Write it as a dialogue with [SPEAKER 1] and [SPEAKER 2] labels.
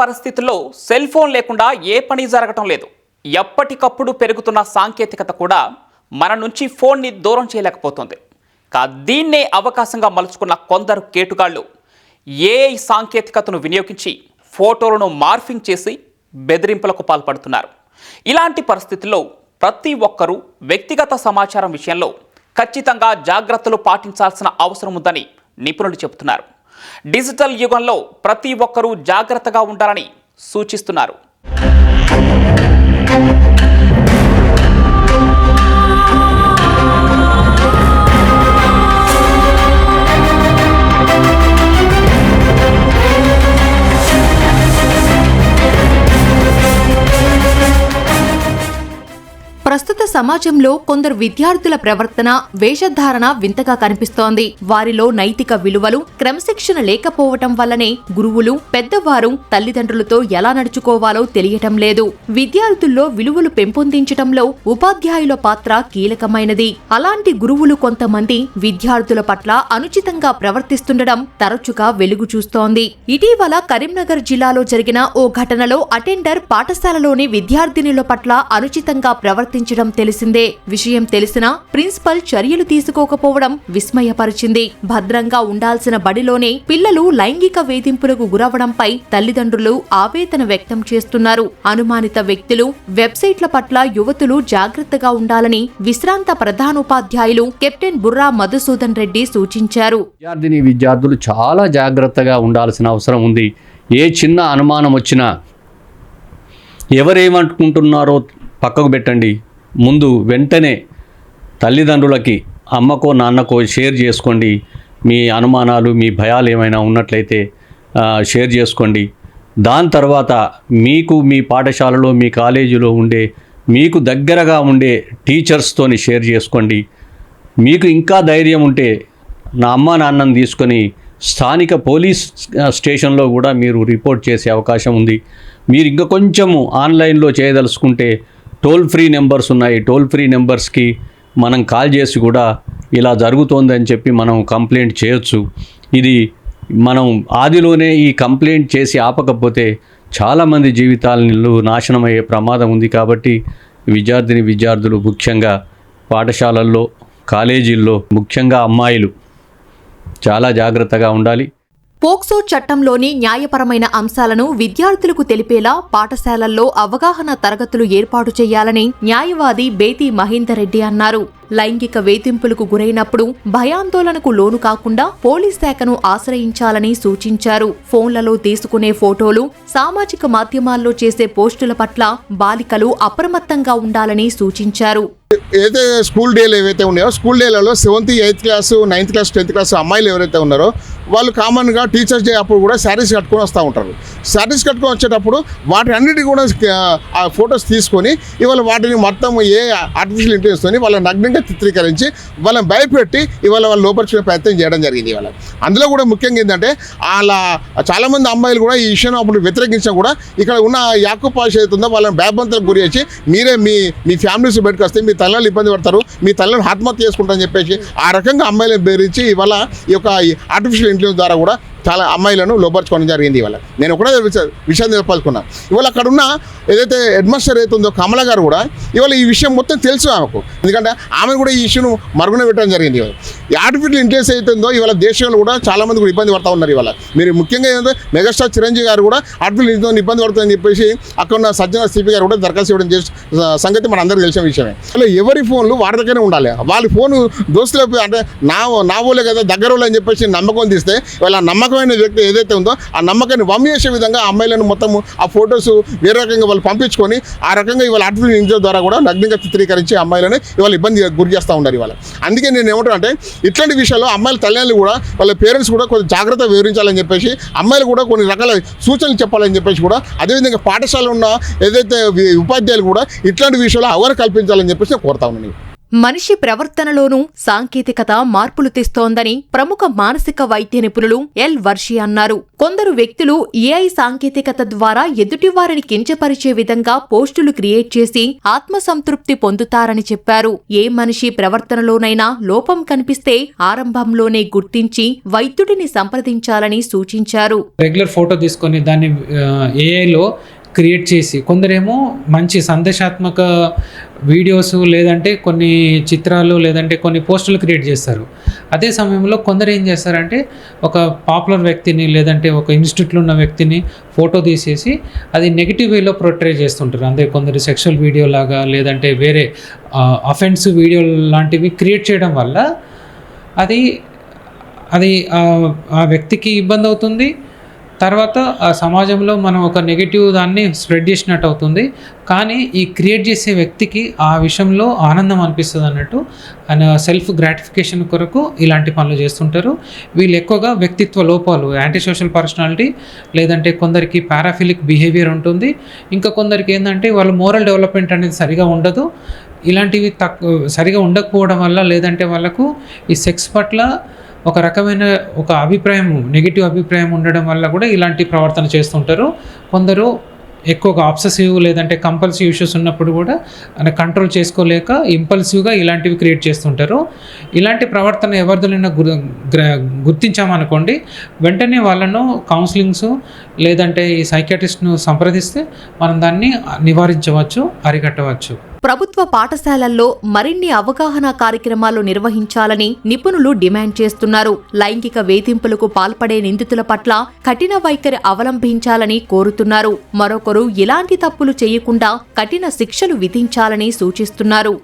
[SPEAKER 1] పరిస్థితుల్లో cell phone లేకుండా ఏ పని జరగటం లేదు. ఎప్పటికప్పుడు పెరుగుతున్న సాంకేతికత కూడా మన నుంచి ఫోన్ని దూరం చేయలేకపోతుంది. కా దీన్నే అవకాశంగా మలుచుకున్న కొందరు కేటుగాళ్ళు ఏఐ సాంకేతికతను వినియోగించి ఫోటోలను మార్ఫింగ్ చేసి బెదిరింపులకు పాల్పడుతున్నారు. ఇలాంటి పరిస్థితుల్లో ప్రతి ఒక్కరూ వ్యక్తిగత సమాచారం విషయంలో ఖచ్చితంగా జాగ్రత్తలు పాటించాల్సిన అవసరం ఉందని నిపుణులు చెబుతున్నారు. డిజిటల్ యుగంలో ప్రతి ఒక్కరూ జాగ్రత్తగా ఉండాలని సూచిస్తున్నారు.
[SPEAKER 2] ప్రస్తుత సమాజంలో కొందరు విద్యార్థుల ప్రవర్తన వేషధారణ వింతగా కనిపిస్తోంది. వారిలో నైతిక విలువలు క్రమశిక్షణ లేకపోవటం వల్లనే గురువులు పెద్దవారు తల్లిదండ్రులతో ఎలా నడుచుకోవాలో తెలియటం లేదు. విద్యార్థుల్లో విలువలు పెంపొందించటంలో ఉపాధ్యాయుల పాత్ర కీలకమైనది. అలాంటి గురువులు కొంతమంది విద్యార్థుల పట్ల అనుచితంగా ప్రవర్తిస్తుండడం తరచుగా వెలుగు చూస్తోంది. ఇటీవల కరీంనగర్ జిల్లాలో జరిగిన ఓ ఘటనలో అటెండర్ పాఠశాలలోని విద్యార్థినుల పట్ల అనుచితంగా ప్రవర్తి ప్రవర్తించడం తెలిసిందే. విషయం తెలిసినా ప్రిన్సిపల్ చర్యలు తీసుకోకపోవడం విస్మయపరిచింది. భద్రంగా ఉండాల్సిన బడిలోనే పిల్లలు లైంగిక వేధింపులకు గురవడంపై తల్లిదండ్రులు ఆవేదన వ్యక్తం చేస్తున్నారు. అనుమానిత వ్యక్తులు వెబ్సైట్ల పట్ల యువతులు జాగ్రత్తగా ఉండాలని విశ్రాంత ప్రధానోపాధ్యాయులు కెప్టెన్ బుర్రా మధుసూదన్ రెడ్డి సూచించారు.
[SPEAKER 3] విద్యార్థిని విద్యార్థులు చాలా జాగ్రత్తగా ఉండాల్సిన అవసరం ఉంది. ఏ చిన్న అనుమానం వచ్చినా ఎవరేమనుకుంటున్నారో పక్కకు పెట్టండి. ముందు వెంటనే తల్లిదండ్రులకి అమ్మకో నాన్నకో షేర్ చేసుకోండి. మీ అనుమానాలు మీ భయాలు ఏమైనా ఉన్నట్లయితే షేర్ చేసుకోండి. దాని తర్వాత మీకు మీ పాఠశాలలో మీ కాలేజీలో ఉండే మీకు దగ్గరగా ఉండే టీచర్స్తోని షేర్ చేసుకోండి. మీకు ఇంకా ధైర్యం ఉంటే నా అమ్మ నాన్నని తీసుకొని స్థానిక పోలీస్ స్టేషన్లో కూడా మీరు రిపోర్ట్ చేసే అవకాశం ఉంది. మీరు ఇంకా కొంచెము ఆన్లైన్లో చేయదలుచుకుంటే టోల్ ఫ్రీ నెంబర్స్ ఉన్నాయి. టోల్ ఫ్రీ నెంబర్స్కి మనం కాల్ చేసి కూడా ఇలా జరుగుతోందని చెప్పి మనం కంప్లైంట్ చేయొచ్చు. ఇది మనం ఆదిలోనే ఈ కంప్లైంట్ చేసి ఆపకపోతే చాలామంది జీవితాలను నాశనం అయ్యే ప్రమాదం ఉంది కాబట్టి విద్యార్థిని విద్యార్థులు ముఖ్యంగా పాఠశాలల్లో కాలేజీల్లో ముఖ్యంగా అమ్మాయిలు చాలా జాగ్రత్తగా ఉండాలి.
[SPEAKER 2] పోక్సో చట్టంలోని న్యాయపరమైన అంశాలను విద్యార్థులకు తెలిపేలా పాఠశాలల్లో అవగాహన తరగతులు ఏర్పాటు చేయాలని న్యాయవాది బేతి మహేందర్ రెడ్డి అన్నారు. లైంగిక వేధింపులకు గురైనప్పుడు భయాందోళనకు లోను కాకుండా పోలీస్ శాఖను ఆశ్రయించాలని సూచించారు. ఫోన్లలో తీసుకునే ఫోటోలు సామాజిక మాధ్యమాల్లో చేసే పోస్టుల పట్ల బాలికలు అప్రమత్తంగా ఉండాలని సూచించారు.
[SPEAKER 4] ఏదైతే స్కూల్ డేలు ఏవైతే ఉన్నాయో school డేలలో seventh eighth class ninth class tenth class అమ్మాయిలు ఎవరైతే ఉన్నారో వాళ్ళు కామన్గా టీచర్స్ డే అప్పుడు కూడా శారీస్ కట్టుకొని వస్తూ ఉంటారు. శారీస్ కట్టుకొని వచ్చేటప్పుడు వాటి అన్నిటి కూడా ఆ ఫొటోస్ తీసుకొని ఇవాళ వాటిని మొత్తం ఏ ఆర్టిఫిషియల్ ఇంటెలిజెన్స్తో వాళ్ళ నగ్నంగా చిత్రీకరించి వాళ్ళని భయపెట్టి ఇవాళ వాళ్ళు లోపరిచే ప్రయత్నం చేయడం జరిగింది ఇవాళ. అందులో కూడా ముఖ్యంగా ఏంటంటే వాళ్ళ చాలామంది అమ్మాయిలు కూడా ఈ విషయం అప్పుడు వ్యతిరేకించినా కూడా ఇక్కడ ఉన్న యాకూ పాష అవుతుందో వాళ్ళని భయబంతులకు గురి చేసి మీరే మీ మీ ఫ్యామిలీస్ బయటకు వస్తే మీ తల్లిని ఇబ్బంది పడతారు మీ తల్లిని ఆత్మహత్య చేసుకుంటారని చెప్పేసి ఆ రకంగా అమ్మాయిలను బెదిరించి ఇవాళ ఈ యొక్క ఆర్టిఫిషియల్ ఇంటెలిజెన్స్ ద్వారా కూడా చాలా అమ్మాయిలను లోపరచుకోవడం జరిగింది ఇవాళ. నేను ఒకటే విషయం చెప్పాలనుకున్నా ఇవాళ అక్కడ ఉన్న ఏదైతే హెడ్మాస్టర్ అయితే ఉందో కమల గారు కూడా ఇవాళ ఈ విషయం మొత్తం తెలుసు ఆమెకు. ఎందుకంటే ఆమె కూడా ఈ ఇష్యూను మరుగున పెట్టడం జరిగింది ఇవాళ. ఈ ఆర్టిఫిషియల్ ఇంటెలిజెన్స్ అయితే ఉందో ఇవాళ దేశంలో కూడా చాలామంది కూడా ఇబ్బంది పడతా ఉన్నారు ఇవాళ. మీరు ముఖ్యంగా ఏంటంటే మెగాస్టార్ చిరంజీవి గారు కూడా ఆర్టిఫిషియల్ ఇంటెలిజెన్స్ ఇబ్బంది పడుతుందని చెప్పేసి అక్కడ ఉన్న సజ్జన సిపి గారు కూడా దరఖాస్తు ఇవ్వడం చేసి సంగతి మన అందరికీ తెలిసిన విషయమే. అలా ఎవరి ఫోన్లు వారి దగ్గరే ఉండాలి. వాళ్ళ ఫోన్ దోస్తులు అంటే నా నా వాళ్ళే కదా దగ్గర వాళ్ళు అని చెప్పేసి నమ్మకం తీస్తే వాళ్ళ నమ్మకమైన వ్యక్తి ఏదైతే ఉందో ఆ నమ్మకాన్ని వమ్మి చేసే విధంగా అమ్మాయిలను మొత్తం ఆ ఫొటోస్ వేరే రకంగా వాళ్ళు పంపించుకొని ఆ రకంగా ఇవాళ ఆర్టిఫిషియల్ ఇంటెలిజెన్స్ ద్వారా కూడా నగ్నంగా చిత్రీకరించి అమ్మాయిలను ఇవాళ ఇబ్బంది గురి చేస్తూ ఉన్నారు ఇవాళ. అందుకే నేను ఏమంటాను అంటే ఇట్లాంటి విషయాల్లో అమ్మాయిల తల్లిదండ్రులు కూడా వాళ్ళ పేరెంట్స్ కూడా కొంచెం జాగ్రత్త వివరించాలని చెప్పేసి అమ్మాయిలు కూడా కొన్ని రకాల సూచనలు చెప్పాలని చెప్పేసి కూడా అదేవిధంగా పాఠశాల ఉన్న ఏదైతే ఉపాధ్యాయులు కూడా ఇట్లాంటి విషయాల్లో అవగాహన కల్పించాలని చెప్పేసి నేను కోరుతా ఉన్నాను.
[SPEAKER 2] మనిషి ప్రవర్తనలోనూ సాంకేతికత మార్పులు తెస్తోందని ప్రముఖ మానసిక వైద్య నిపుణులు ఎల్ వర్షి అన్నారు. కొందరు వ్యక్తులు ఏఐ సాంకేతికత ద్వారా ఎదుటివారిని కించపరిచే విధంగా పోస్టులు క్రియేట్ చేసి ఆత్మసంతృప్తి పొందుతారని చెప్పారు. ఏ మనిషి ప్రవర్తనలోనైనా లోపం కనిపిస్తే ఆరంభంలోనే గుర్తించి వైద్యుడిని సంప్రదించాలని సూచించారు.
[SPEAKER 5] రెగ్యులర్ ఫోటో తీసుకొని దాన్ని ఏఐలో క్రియేట్ చేసి కొందరేమో మంచి సందేశాత్మక వీడియోస్ లేదంటే కొన్ని చిత్రాలు లేదంటే కొన్ని పోస్టులు క్రియేట్ చేస్తారు. అదే సమయంలో కొందరు ఏం చేస్తారంటే ఒక పాపులర్ వ్యక్తిని లేదంటే ఒక ఇన్స్టిట్యూట్లో ఉన్న వ్యక్తిని ఫోటో తీసేసి అది నెగిటివ్ వేలో ప్రొట్రే చేస్తుంటారు. అంటే కొందరు సెక్షువల్ వీడియో లాగా లేదంటే వేరే అఫెన్సివ్ వీడియో లాంటివి క్రియేట్ చేయడం వల్ల అది అది ఆ- ఆ వ్యక్తికి ఇబ్బంది అవుతుంది. తర్వాత ఆ సమాజంలో మనం ఒక నెగిటివ్ దాన్ని స్ప్రెడ్ చేసినట్టు అవుతుంది. కానీ ఈ క్రియేట్ చేసే వ్యక్తికి ఆ విషయంలో ఆనందం అనిపిస్తుంది అన్నట్టు. ఆయన సెల్ఫ్ గ్రాటిఫికేషన్ కొరకు ఇలాంటి పనులు చేస్తుంటారు. వీళ్ళు ఎక్కువగా వ్యక్తిత్వ లోపాలు యాంటీ సోషల్ పర్సనాలిటీ లేదంటే కొందరికి పారాఫిలిక్ బిహేవియర్ ఉంటుంది. ఇంకా కొందరికి ఏంటంటే వాళ్ళ మోరల్ డెవలప్మెంట్ అనేది సరిగా ఉండదు. ఇలాంటివి తక్కువ సరిగా ఉండకపోవడం వల్ల లేదంటే వాళ్ళకు ఈ సెక్స్ పట్ల ఒక రకమైన ఒక అభిప్రాయం నెగిటివ్ అభిప్రాయం ఉండడం వల్ల కూడా ఇలాంటి ప్రవర్తన చేస్తుంటారు. కొందరు ఎక్కువగా ఆబ్సెసివ్ లేదంటే కంపల్సివ్ ఇష్యూస్ ఉన్నప్పుడు కూడా కంట్రోల్ చేసుకోలేక ఇంపల్సివ్గా ఇలాంటివి క్రియేట్ చేస్తుంటారు. ఇలాంటి ప్రవర్తన ఎవరిదైనా గుర్ గుర్తించామనుకోండి వెంటనే వాళ్ళను కౌన్సిలింగ్స్ లేదంటే ఈ సైకాటిస్ట్ను సంప్రదిస్తే మనం దాన్ని నివారించవచ్చు అరికట్టవచ్చు.
[SPEAKER 2] ప్రభుత్వ పాఠశాలల్లో మరిన్ని అవగాహన కార్యక్రమాలు నిర్వహించాలని నిపుణులు డిమాండ్ చేస్తున్నారు. లైంగిక వేధింపులకు పాల్పడే నిందితుల పట్ల కఠిన వైఖరి అవలంబించాలని కోరుతున్నారు. మరొకరు ఇలాంటి తప్పులు చేయకుండా కఠిన శిక్షలు విధించాలని సూచిస్తున్నారు.